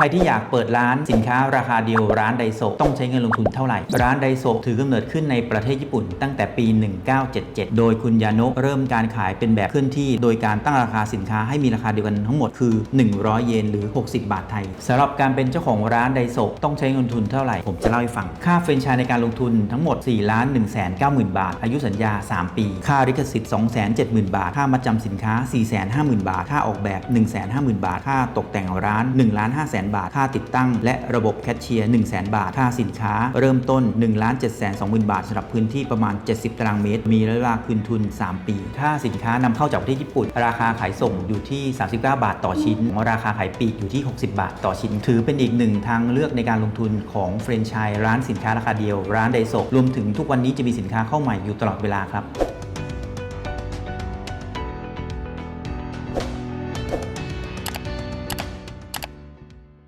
ใครที่อยากเปิดร้านสินค้าราคาเดียวร้านไดโซะต้องใช้เงินลงทุนเท่าไหร่ ร้านไดโซะถือกำเนิดขึ้นในประเทศญี่ปุ่นตั้งแต่ปี 1977 โดยคุณยาโนะเริ่มการขายเป็นแบบเคลื่อนที่ โดยการตั้งราคาสินค้าให้มีราคาเดียวกันทั้งหมดคือ 100 เยนหรือ 60 บาทไทยสำหรับการเป็นเจ้าของร้านไดโซะต้องใช้เงินทุนเท่าไหร่ผมจะเล่าให้ฟัง ค่าเฟรนไชส์ในการลงทุนทั้งหมด4ล้าน1 9 0 0 0 0 บาท อายุสัญญา 3 ปี ค่าลิขสิทธิ์270,000 บาท ค่ามัดจำสินค้า 450,000 บาท ค่าออกแบบ 150,000 บาท ค่าตกแต่งร้าน1ล้าน5แสนบาท ค่าติดตั้ง และระบบแคชเชียร์1 0 0 0 0 0 บาท ค่าสินค้า เริ่มต้น1ล้าน7 2 0 0 0 0 บาทสำหรับพื้นที่ประมาณ 70 ตารางเมตร มีระยะเวลาคืนทุน 3 ปี ค่าสินค้านำเข้าจากประเทศญี่ปุ่น ราคาขายส่งอยู่ที่ 39 บาทต่อชิ้น ราคาขายปลีกอยู่ที่ 60 บาทต่อชิ้น ถือเป็นอีกหนึ่งทางเลือกในการลงทุนของแฟรนไชส์ร้านสินค้าราคาเดียว ร้านไดโซะรวมถึงทุกวันนี้จะมีสินค้าเข้าใหม่อยู่ตลอดเวลาครับ